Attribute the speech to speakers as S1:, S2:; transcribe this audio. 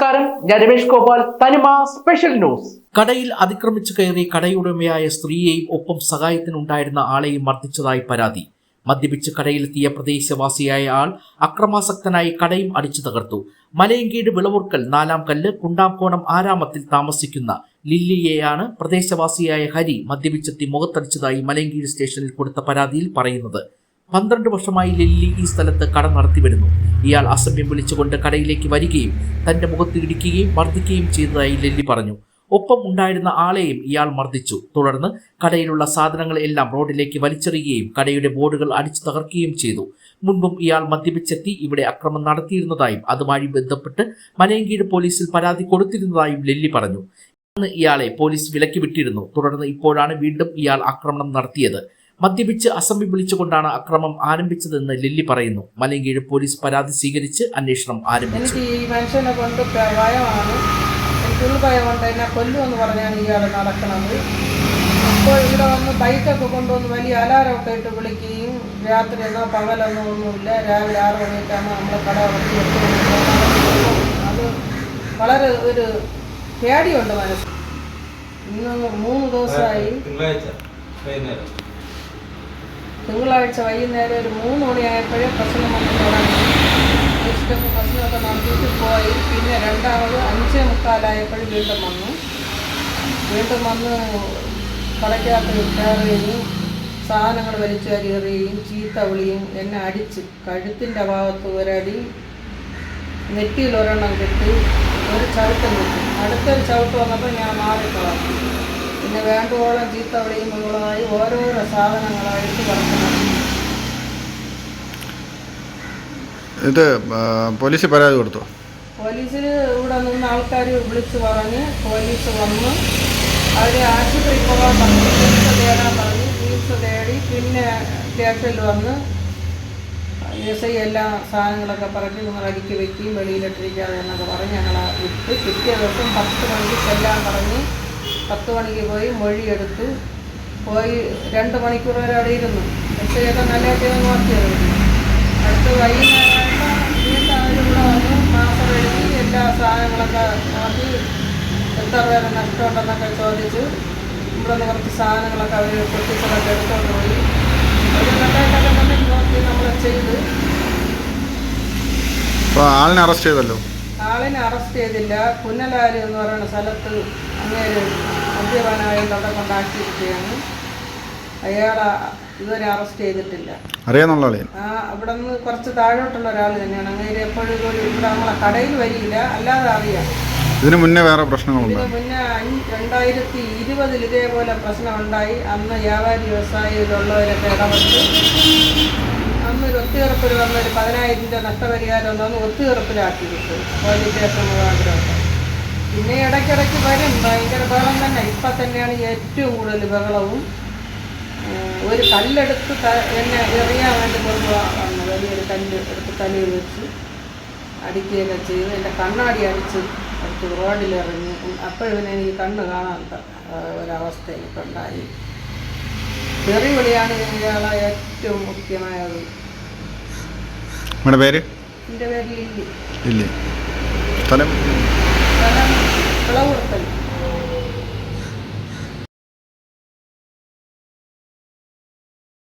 S1: നമസ്കാരം. ഞാൻ രമേഷ് ഗോപാൽ. തനിമ സ്പെഷ്യൽ ന്യൂസ്.
S2: കടയിൽ അതിക്രമിച്ചു കയറി കടയുടമയായ സ്ത്രീയെയും ഒപ്പം സഹായത്തിനുണ്ടായിരുന്ന ആളെയും മർദ്ദിച്ചതായി പരാതി. മദ്യപിച്ച് കടയിലെത്തിയ പ്രദേശവാസിയായ ആൾ അക്രമാസക്തനായി കടയും അടിച്ചു തകർത്തു. മലയങ്കീട് വിളവുർക്കൽ നാലാം കല്ല് കുണ്ടാംകോണം ആരാമത്തിൽ താമസിക്കുന്ന ലില്ലിയെയാണ് പ്രദേശവാസിയായ ഹരി മദ്യപിച്ചെത്തി മുഖത്തടിച്ചതായി മലയങ്കീട് സ്റ്റേഷനിൽ കൊടുത്ത പരാതിയിൽ പറയുന്നത്. പന്ത്രണ്ട് വർഷമായി ലില്ലി ഈ സ്ഥലത്ത് കട നടത്തി വരുന്നു ഇയാൾ അസഭ്യം വിളിച്ചുകൊണ്ട് കടയിലേക്ക് വരികയും തന്റെ മുഖത്ത് ഇടിക്കുകയും മർദ്ദിക്കുകയും ചെയ്തതായി ലില്ലി പറഞ്ഞു. ഒപ്പം ഉണ്ടായിരുന്ന ആളെയും ഇയാൾ മർദ്ദിച്ചു. തുടർന്ന് കടയിലുള്ള സാധനങ്ങൾ എല്ലാം റോഡിലേക്ക് വലിച്ചെറിയുകയും കടയുടെ ബോർഡുകൾ അടിച്ചു തകർക്കുകയും ചെയ്തു. മുൻപും ഇയാൾ മദ്യപിച്ചെത്തി ഇവിടെ അക്രമം നടത്തിയിരുന്നതായും അതുമായി ബന്ധപ്പെട്ട് മലയങ്കീട് പോലീസിൽ പരാതി കൊടുത്തിരുന്നതായും ലില്ലി പറഞ്ഞു. ഇയാളെ പോലീസ് വിലക്കി വിട്ടിരുന്നു തുടർന്ന് ഇപ്പോഴാണ് വീണ്ടും ഇയാൾ ആക്രമണം നടത്തിയത്. മദ്യപിച്ച് അസംബി വിളിച്ചുകൊണ്ടാണ് അക്രമം ആരംഭിച്ചതെന്ന് ലില്ലി പറയുന്നു. മലങ്കീഴ് പോലീസ് പരാതി സ്വീകരിച്ച് അന്വേഷണം ആരംഭിച്ചു.
S3: എനിക്ക് ഈ മനുഷ്യനെ കൊണ്ട് ഭയമാണ്. എനിക്ക് ഉൾഭയം കൊണ്ട് എന്നെ കൊല്ലുമെന്ന് പറഞ്ഞാണ് ഇയാൾ നടക്കുന്നത് അപ്പോൾ ഇവിടെ വന്ന് ബൈക്കൊക്കെ കൊണ്ടുവന്ന് വലിയ അലാറമൊക്കെ ഇട്ട് വിളിക്കുകയും രാത്രി എന്നോ പകലെന്നോ ഒന്നുമില്ല. രാവിലെ ആറ് മണിക്കാണ് നമ്മൾ കട വെക്കുന്നത്. അത് വളരെ ഒരു പേടിയുണ്ട് മനസ്സിൽ. ഇന്ന് മൂന്ന് ദിവസമായി.
S4: തിങ്കളാഴ്ച വൈകുന്നേരം.
S3: തിങ്കളാഴ്ച വൈകുന്നേരം ഒരു മൂന്ന് മണിയായപ്പോഴേ പ്രശ്നം വന്ന് തുടങ്ങി. ഇഷ്ടം പ്രശ്നമൊക്കെ നടത്തിയിട്ട് പോയി. പിന്നെ രണ്ടാമത് അഞ്ചേ മുക്കാലായപ്പോഴും വീണ്ടും വന്നു. വീണ്ടും വന്ന് കടയ്ക്കകത്ത് കയറുകയും സാധനങ്ങൾ വലിച്ചു എറിയുകയും ചീത്ത വിളിയും എന്നെ അടിച്ച് കഴുത്തിന്റെ ഭാഗത്ത് ഒരടി നെറ്റിയിൽ ഒരെണ്ണം കിട്ടി ഒരു ചവിട്ടം കിട്ടി. അടുത്തൊരു ചവിട്ട് വന്നപ്പോൾ ഞാൻ മാറിക്കളഞ്ഞു പിന്നെ വേണ്ടുവോളം ചീത്ത വിളിയും മുകളായി ഓരോരോ സാധനങ്ങളായിട്ട് പറഞ്ഞു
S5: ഇത് പോലീസ് പരാതി കൊടുത്തു?
S3: പോലീസിൽ ഇവിടെ നിന്ന് ആൾക്കാർ വിളിച്ച് പറഞ്ഞ് പോലീസ് വന്ന് അവരെ ആശുപത്രി പോകാൻ പറഞ്ഞു. ചികിത്സ തേടാൻ പറഞ്ഞു. ചികിത്സ തേടി പിന്നെ സ്റ്റേഷനിൽ വന്ന് എസ് ഐ എല്ലാ സാധനങ്ങളൊക്കെ പറഞ്ഞ് നിങ്ങൾ അടുക്കി വെക്കുകയും വെളിയിലിട്ടിരിക്കാതെ എന്നൊക്കെ പറഞ്ഞ് ഞങ്ങളെ വിട്ട് പിറ്റേ ദിവസം പത്ത് മണിക്ക് ചെല്ലാൻ പറഞ്ഞ് പത്ത് മണിക്ക് പോയി മൊഴിയെടുത്ത് പോയി രണ്ട് മണിക്കൂർ വരെ അവിടെ ഇരുന്നു. നല്ല ഒക്കെ നല്ലതായിട്ട് നോക്കിയത് അടുത്ത് വൈകുന്നേരമായപ്പോൾ വീണ്ടും അവരിവിടെ വന്നു മാസം എഴുതി എല്ലാ സാധനങ്ങളൊക്കെ നോക്കി എത്ര പേരെ നഷ്ടമുണ്ടെന്നൊക്കെ ചോദിച്ച്. ഇവിടെ നിന്ന് കുറച്ച് സാധനങ്ങളൊക്കെ അവർ പൊട്ടിച്ചതൊക്കെ എടുത്തുകൊണ്ട് പോയി. ഒരു നല്ലതായിട്ടൊക്കെ തന്നെ നോക്കി നമ്മൾ ചെയ്ത്.
S5: അപ്പോൾ ആളിനെ അറസ്റ്റ് ചെയ്തല്ലോ?
S3: ആളിനെ അറസ്റ്റ് ചെയ്തില്ല. പുന്നലാരി എന്ന് പറയുന്ന സ്ഥലത്ത് അങ്ങേര് മദ്യപാനായിട്ട് അവിടെ കൊണ്ടാക്കിയിരിക്കുകയാണ് അയാളെ ഇതുവരെ അറസ്റ്റ് ചെയ്തിട്ടില്ല.
S5: അറിയാന്നുള്ള
S3: ആ അവിടെ നിന്ന് കുറച്ച് താഴോട്ടുള്ള ഒരാൾ തന്നെയാണ്. അങ്ങേര് എപ്പോഴും ഇവിടെ നമ്മളെ കടയിൽ വരിയില്ല. അല്ലാതെ അറിയാം.
S5: ഇതിനു മുന്നേ വേറെ പ്രശ്നങ്ങളുണ്ടോ.
S3: ഇതിന് മുന്നേ രണ്ടായിരത്തി ഇരുപതിൽ ഇതേപോലെ പ്രശ്നമുണ്ടായി. അന്ന് വ്യാപാരി വ്യവസായിയിലുള്ളവരൊക്കെ ഇടപെട്ട് അന്ന് ഒരു ഒത്തുതീർപ്പിൽ വന്ന ഒരു പതിനായിരം രൂപ നഷ്ടപരിഹാരം ഒന്നും ഒത്തുതീർപ്പിലാക്കി കിട്ടും പോലീസ് സ്റ്റേഷൻ പിന്നെ ഇടയ്ക്കിടയ്ക്ക് വരും. ഭയങ്കര ബഹളം തന്നെ. ഇപ്പം തന്നെയാണ് ഏറ്റവും കൂടുതൽ ബഹളവും. ഒരു കല്ലെടുത്ത് എന്നെ എറിയാൻ വേണ്ടി കൊണ്ടുപോകാൻ വലിയൊരു കല്ല് എടുത്ത് തലയിൽ വെച്ച് അടിക്കുകയൊക്കെ ചെയ്ത്. എന്റെ കണ്ണാടി അടിച്ച് അടുത്ത് റോഡിലിറങ്ങി. അപ്പോഴും എനിക്ക് കണ്ണ് കാണാത്ത ഒരവസ്ഥ എനിക്കുണ്ടായി തെറി വിളിയാണ് ഇയാളെ ഏറ്റവും മുഖ്യമായത്.
S5: നിങ്ങളുടെ പേര്?
S3: എന്റെ പേര്
S5: ലില്ലി. സ്ഥലം?
S3: സ്ഥലം വിളവുറുത്തൽ